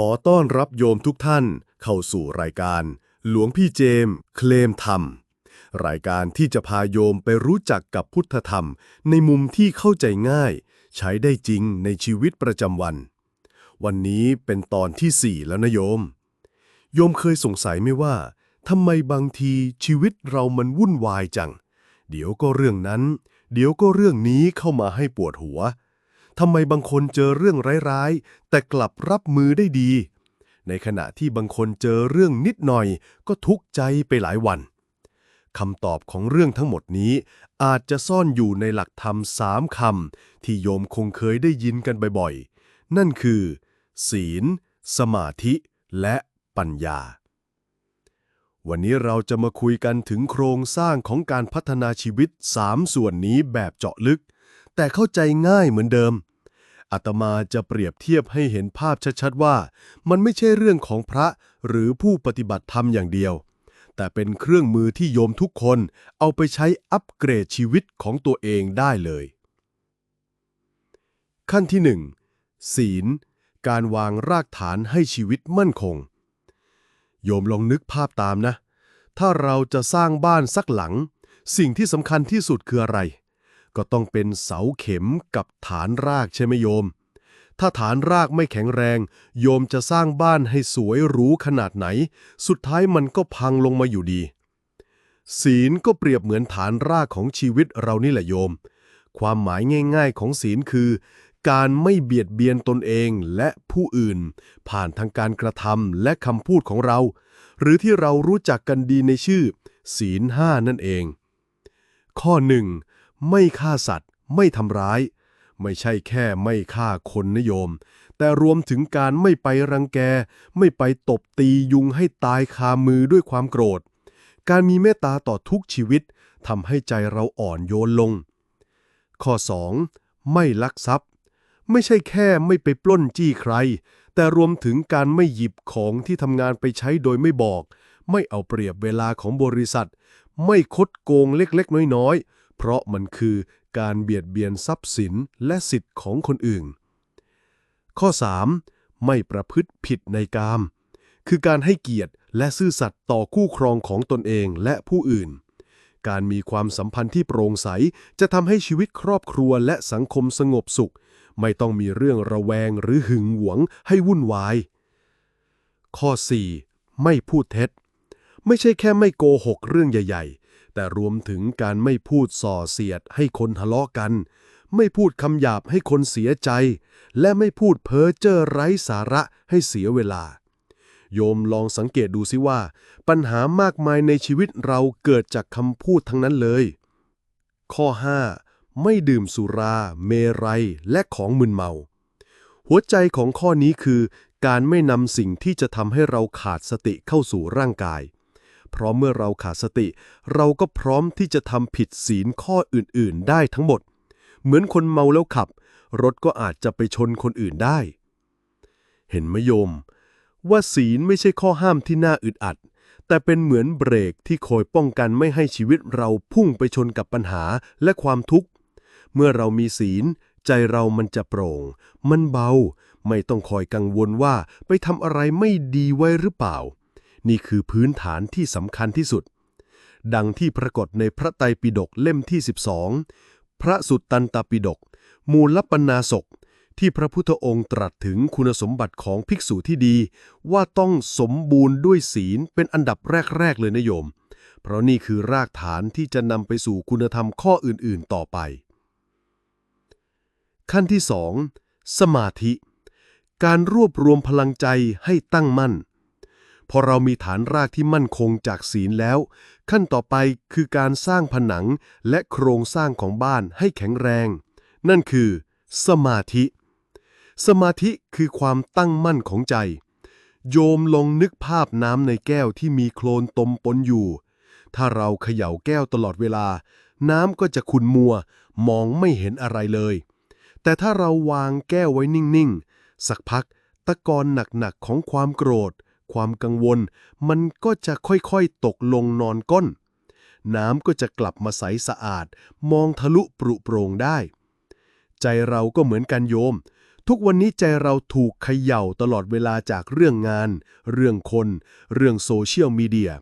ขอต้อนรับโยมทุกท่านเข้าสู่รายการ หลวงพี่เจมส์เคลมธรรม รายการที่จะพาโยมไปรู้จักกับพุทธธรรม ในมุมที่เข้าใจง่าย ใช้ได้จริงในชีวิตประจำวัน วันนี้เป็นตอนที่ 4 แล้วนะโยม โยมเคยสงสัยไหมว่าทำไมบางทีชีวิตเรามันวุ่นวายจัง เดี๋ยวก็เรื่องนั้น เดี๋ยวก็เรื่องนี้เข้ามาให้ปวดหัว ทำไมบางคนเจอเรื่องร้ายๆ แต่กลับรับมือได้ดี ในขณะที่บางคนเจอเรื่องนิดหน่อย ก็ทุกข์ใจไปหลายวันคำตอบของเรื่องทั้งหมดนี้ อาจจะซ่อนอยู่ในหลักธรรมสามคำที่โยมคงเคยได้ยินกันบ่อยๆ นั่นคือ ศีล สมาธิ และปัญญา วันนี้เราจะมาคุยกันถึงโครงสร้างของการพัฒนาชีวิต 3 ส่วนนี้แบบเจาะลึก แต่เข้าใจง่ายเหมือนเดิมอาตมาจะเปรียบเทียบให้เห็นภาพชัดๆว่า มันไม่ใช่เรื่องของพระหรือผู้ปฏิบัติธรรมอย่างเดียว แต่เป็นเครื่องมือที่โยมทุกคนเอาไปใช้อัปเกรดชีวิตของตัวเองได้เลย ขั้นที่ 1. ศีล การวางรากฐานให้ชีวิตมั่นคง โยมลองนึกภาพตามนะ ถ้าเราจะสร้างบ้านสักหลัง สิ่งที่สำคัญที่สุดคืออะไร ก็ต้องเป็นเสาเข็มกับฐานรากใช่ไหมโยม ถ้าฐานรากไม่แข็งแรง โยมจะสร้างบ้านให้สวยหรูขนาดไหน สุดท้ายมันก็พังลงมาอยู่ดี ศีลก็เปรียบเหมือนฐานรากของชีวิตเรานี่แหละโยม ความหมายง่าย ๆ ของศีลคือ การไม่เบียดเบียนตนเองและผู้อื่น ผ่านทางการกระทำและคำพูดของเรา หรือที่เรารู้จักกันดีในชื่อ ศีลห้านั่นเองข้อหนึ่ง ไม่ฆ่าสัตว์ ไม่ทำร้าย ไม่ใช่แค่ไม่ฆ่าคนนะโยม แต่รวมถึงการไม่ไปรังแก ไม่ไปตบตียุงให้ตายคามือด้วยความโกรธ การมีเมตตาต่อทุกชีวิตทำให้ใจเราอ่อนโยนลง ข้อ 2. ไม่ลักทรัพย์ ไม่ใช่แค่ไม่ไปปล้นจี้ใคร แต่รวมถึงการไม่หยิบของที่ทำงานไปใช้โดยไม่บอก ไม่เอาเปรียบเวลาของบริษัท ไม่คดโกงเล็กๆ น้อยๆ เพราะมันคือการเบียดเบียนทรัพย์สินและสิทธิ์ของคนอื่น ข้อ 3. ไม่ประพฤติผิดในกาม คือการให้เกียรติและซื่อสัตย์ต่อคู่ครองของตนเองและผู้อื่น การมีความสัมพันธ์ที่โปร่งใสจะทำให้ชีวิตครอบครัวและสังคมสงบสุข ไม่ต้องมีเรื่องระแวงหรือหึงหวงให้วุ่นวาย ข้อ 4. ไม่พูดเท็จ ไม่ใช่แค่ไม่โกหกเรื่องใหญ่ ๆ แต่รวมถึงการไม่พูดส่อเสียดให้คนทะเลาะกัน ไม่พูดคำหยาบให้คนเสียใจ และไม่พูดเพ้อเจ้อไร้สาระให้เสียเวลา โยมลองสังเกตดูสิว่า ปัญหามากมายในชีวิตเราเกิดจากคำพูดทั้งนั้นเลย ข้อ 5. ไม่ดื่มสุรา เมรัย และของมึนเมา หัวใจของข้อนี้คือ การไม่นำสิ่งที่จะทำให้เราขาดสติเข้าสู่ร่างกาย เพราะเมื่อเราขาดสติ เราก็พร้อมที่จะทำผิดศีลข้ออื่นๆ ได้ทั้งหมด เหมือนคนเมาแล้วขับ รถก็อาจจะไปชนคนอื่นได้ เห็นไหมโยม ว่าศีลไม่ใช่ข้อห้ามที่น่าอึดอัด แต่เป็นเหมือนเบรกที่คอยป้องกันไม่ให้ชีวิตเราพุ่งไปชนกับปัญหาและความทุกข์ เมื่อเรามีศีล ใจเรามันจะโปร่ง มันเบา ไม่ต้องคอยกังวลว่าไปทำอะไรไม่ดีไว้หรือเปล่า นี่คือพื้นฐานที่สำคัญที่สุด ดังที่ปรากฏในพระไตรปิฎกเล่มที่ 12 พระสุตตันตปิฎกมูลปนาศกที่พระพุทธองค์ตรัสถึงคุณสมบัติของภิกษุที่ดี ว่าต้องสมบูรณ์ด้วยศีลเป็นอันดับแรก ๆ เลยนะโยม เพราะนี่คือรากฐานที่จะนำไปสู่คุณธรรมข้ออื่น ๆ ต่อไป ขั้นที่ 2 สมาธิ การรวบรวมพลังใจให้ตั้งมั่น พอเรามีฐานรากที่มั่นคงจากศีลแล้ว ขั้นต่อไปคือการสร้างผนังและโครงสร้างของบ้านให้แข็งแรง นั่นคือ สมาธิ สมาธิคือความตั้งมั่นของใจ โยมลองนึกภาพน้ำในแก้วที่มีโคลนตมปนอยู่ ถ้าเราเขย่าแก้วตลอดเวลา น้ำก็จะขุ่นมัว มองไม่เห็นอะไรเลย แต่ถ้าเราวางแก้วไว้นิ่ง ๆ สักพักตะกอนหนัก ๆ ของความโกรธ ความกังวล มันก็จะค่อยๆตกลงนอนก้น น้ำก็จะกลับมาใสสะอาด มองทะลุปรุโปร่งได้ ใจเราก็เหมือนกันโยม ทุกวันนี้ใจเราถูกเขย่าตลอดเวลาจากเรื่องงาน เรื่องคน เรื่องโซเชียลมีเดีย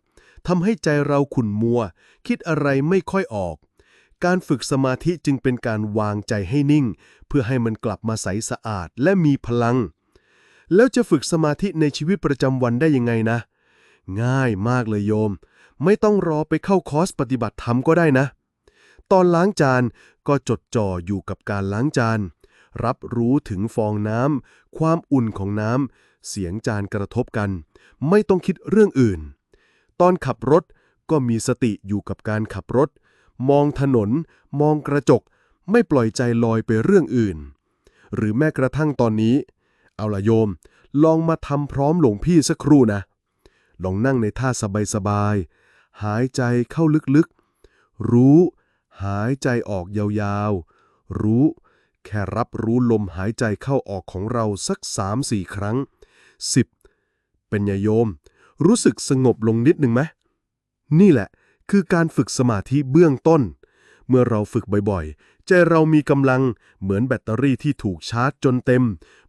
ทำให้ใจเราขุ่นมัว คิดอะไรไม่ค่อยออก การฝึกสมาธิจึงเป็นการวางใจให้นิ่ง เพื่อให้มันกลับมาใสสะอาดและมีพลัง แล้วจะฝึกสมาธิในชีวิตประจำวันได้ยังไงนะ ง่ายมากเลยโยม ไม่ต้องรอไปเข้าคอร์สปฏิบัติธรรมก็ได้นะ ตอนล้างจานก็จดจ่ออยู่กับการล้างจาน รับรู้ถึงฟองน้ำความอุ่นของน้ำเสียงจานกระทบกัน ไม่ต้องคิดเรื่องอื่น ตอนขับรถก็มีสติอยู่กับการขับรถ มองถนน มองกระจก ไม่ปล่อยใจลอยไปเรื่องอื่น หรือแม้กระทั่งตอนนี้ เอาละโยม ลองมาทำพร้อมหลวงพี่สักครู่นะ ลองนั่งในท่าสบายๆ หายใจเข้าลึกๆ รู้ หายใจออกยาวๆ รู้ แค่รับรู้ลมหายใจเข้าออกของเราสักสามสี่ครั้ง 10. เป็นไงโยม รู้สึกสงบลงนิดหนึ่งไหมนี่แหละคือการฝึกสมาธิเบื้องต้น เมื่อเราฝึกบ่อยๆ ใจเรามีกำลังเหมือนแบตเตอรี่ที่ถูกชาร์จจนเต็ม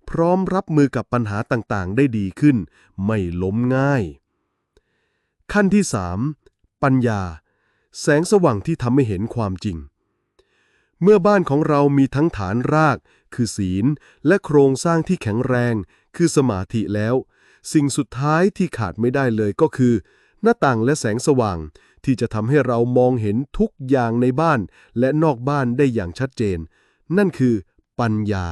พร้อมรับมือกับปัญหาต่างๆ ได้ดีขึ้น ไม่ล้มง่าย ขั้นที่ 3. ปัญญา แสงสว่างที่ทำให้เห็นความจริง เมื่อบ้านของเรามีทั้งฐานราก คือศีล และโครงสร้างที่แข็งแรง คือสมาธิแล้ว สิ่งสุดท้ายที่ขาดไม่ได้เลยก็คือ หน้าต่างและแสงสว่าง ที่จะทำให้เรามองเห็นทุกอย่างในบ้านและนอกบ้านได้อย่างชัดเจน นั่นคือปัญญา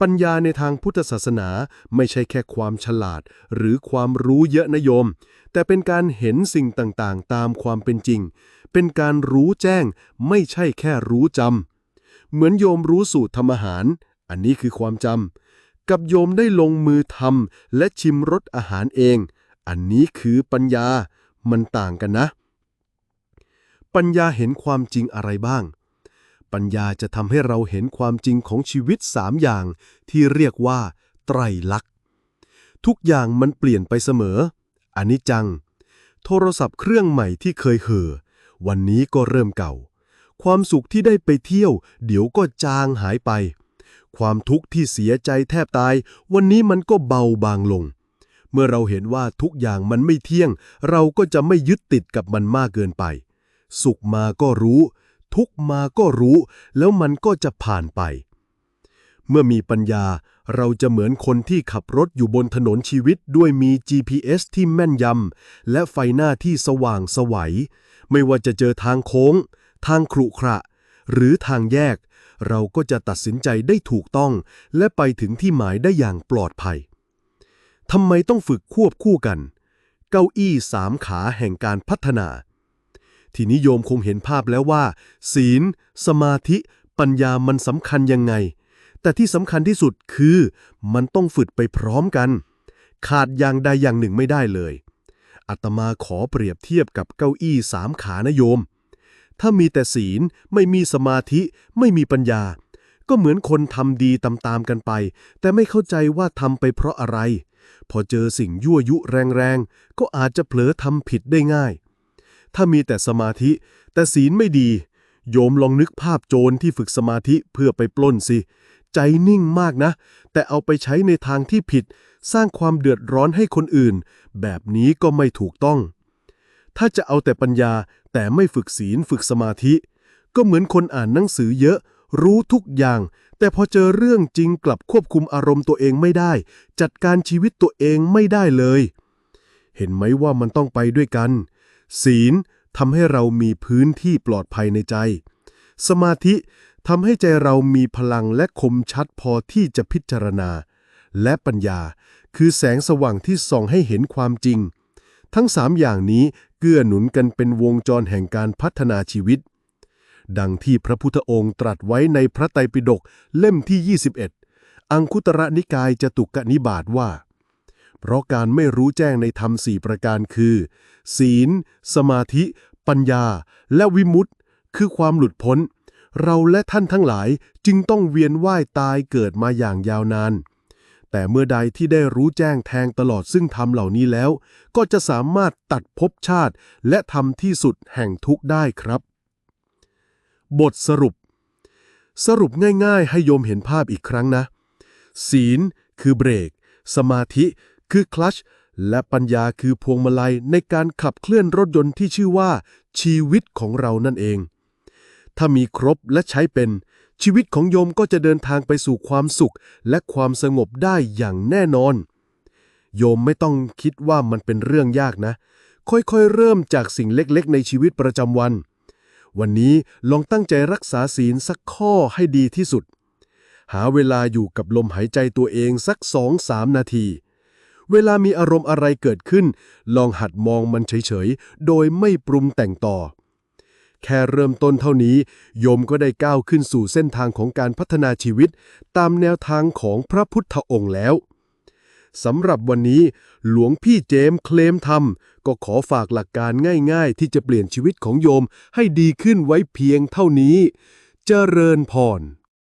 ปัญญาในทางพุทธศาสนาไม่ใช่แค่ความฉลาด หรือความรู้เยอะนะโยม แต่เป็นการเห็นสิ่งต่างๆ ตามความเป็นจริง เป็นการรู้แจ้ง ไม่ใช่แค่รู้จำเหมือนโยมรู้สูตรทำอาหาร อันนี้คือความจำกับโยมได้ลงมือทำและชิมรสอาหารเอง อันนี้คือปัญญามันต่างกันนะ ปัญญาเห็นความจริงอะไรบ้าง ปัญญาจะทำให้เราเห็นความจริงของชีวิตสามอย่าง ที่เรียกว่า ไตรลักษณ์ ทุกอย่างมันเปลี่ยนไปเสมออันนี้จัง โทรศัพท์เครื่องใหม่ที่เคยเห่อ วันนี้ก็เริ่มเก่า ความสุขที่ได้ไปเที่ยว เดี๋ยวก็จางหายไป ความทุกข์ที่เสียใจแทบตาย วันนี้มันก็เบาบางลงเมื่อเราเห็นว่าทุกอย่างมันไม่เที่ยง เราก็จะไม่ยึดติดกับมันมากเกินไป สุขมาก็รู้ ทุกมาก็รู้ แล้วมันก็จะผ่านไป เมื่อมีปัญญาเราจะเหมือนคนที่ขับรถอยู่บนถนนชีวิตด้วยมี GPS ที่แม่นยำและไฟหน้าที่สว่างสวัย ไม่ว่าจะเจอทางโค้ง ทางขรุขระ หรือทางแยก เราก็จะตัดสินใจได้ถูกต้อง และไปถึงที่หมายได้อย่างปลอดภัยทำไมต้องฝึกควบคู่กัน เก้าอี้สามขาแห่งการพัฒนา ทีนิยมคงเห็นภาพแล้วว่า ศีล สมาธิ ปัญญามันสำคัญยังไง แต่ที่สำคัญที่สุดคือมันต้องฝึกไปพร้อมกัน ขาดอย่างใดอย่างหนึ่งไม่ได้เลยอาตมาขอเปรียบเทียบกับเก้าอี้สามขานะโยม ถ้ามีแต่ศีลไม่มีสมาธิ ไม่มีปัญญา ก็เหมือนคนทำดีตามๆกันไป แต่ไม่เข้าใจว่าทำไปเพราะอะไร พอเจอสิ่งยั่วยุแรงๆ ก็อาจจะเผลอทำผิดได้ง่าย ถ้ามีแต่สมาธิ แต่ศีลไม่ดี โยมลองนึกภาพโจรที่ฝึกสมาธิเพื่อไปปล้นสิ ใจนิ่งมากนะ แต่เอาไปใช้ในทางที่ผิด สร้างความเดือดร้อนให้คนอื่น แบบนี้ก็ไม่ถูกต้อง ถ้าจะเอาแต่ปัญญาแต่ไม่ฝึกศีลฝึกสมาธิ ก็เหมือนคนอ่านหนังสือเยอะ รู้ทุกอย่าง แต่พอเจอเรื่องจริงกลับควบคุมอารมณ์ตัวเองไม่ได้ จัดการชีวิตตัวเองไม่ได้เลย เห็นไหมว่ามันต้องไปด้วยกัน ศีลทำให้เรามีพื้นที่ปลอดภัยในใจ สมาธิทำให้ใจเรามีพลังและคมชัดพอที่จะพิจารณา และปัญญา คือแสงสว่างที่ส่องให้เห็นความจริง ทั้งสามอย่างนี้เกื้อหนุนกันเป็นวงจรแห่งการพัฒนาชีวิต ดังที่พระพุทธองค์ตรัสไว้ในพระไตรปิฎกเล่มที่ 21 อังคุตระนิกายจตุกนิบาตว่า เพราะการไม่รู้แจ้งในธรรมสี่ประการคือ ศีล สมาธิ ปัญญา และวิมุตติ คือความหลุดพ้น เราและท่านทั้งหลายจึงต้องเวียนว่ายตายเกิดมาอย่างยาวนาน แต่เมื่อใดที่ได้รู้แจ้งแทงตลอดซึ่งธรรมเหล่านี้แล้ว ก็จะสามารถตัดภพชาติ และทำที่สุดแห่งทุกข์ได้ครับ บทสรุป สรุปง่าย ๆ ให้โยมเห็นภาพอีกครั้งนะ ศีลคือเบรก สมาธิ คือคลัชและปัญญาคือพวงมาลัยในการขับเคลื่อนรถยนต์ที่ชื่อว่า ชีวิตของเรานั่นเอง ถ้ามีครบและใช้เป็น ชีวิตของโยมก็จะเดินทางไปสู่ความสุข และความสงบได้อย่างแน่นอน โยมไม่ต้องคิดว่ามันเป็นเรื่องยากนะ ค่อยๆ เริ่มจากสิ่งเล็กๆ ในชีวิตประจำวัน วันนี้ลองตั้งใจรักษาศีลสักข้อให้ดีที่สุด หาเวลาอยู่กับลมหายใจตัวเองสักสองสามนาที เวลามีอารมณ์อะไรเกิดขึ้น ลองหัดมองมันเฉยๆ โดยไม่ปรุงแต่งต่อ แค่เริ่มต้นเท่านี้ โยมก็ได้ก้าวขึ้นสู่เส้นทางของการพัฒนาชีวิต ตามแนวทางของพระพุทธองค์แล้วสำหรับวันนี้ หลวงพี่เจมส์เคลมธรรมก็ขอฝากหลักการง่ายๆ ที่จะเปลี่ยนชีวิตของโยมให้ดีขึ้นไว้เพียงเท่านี้ เจริญพร